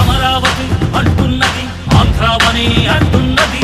అమరావతి అంటున్నది ఆంధ్రావని అంటున్నది.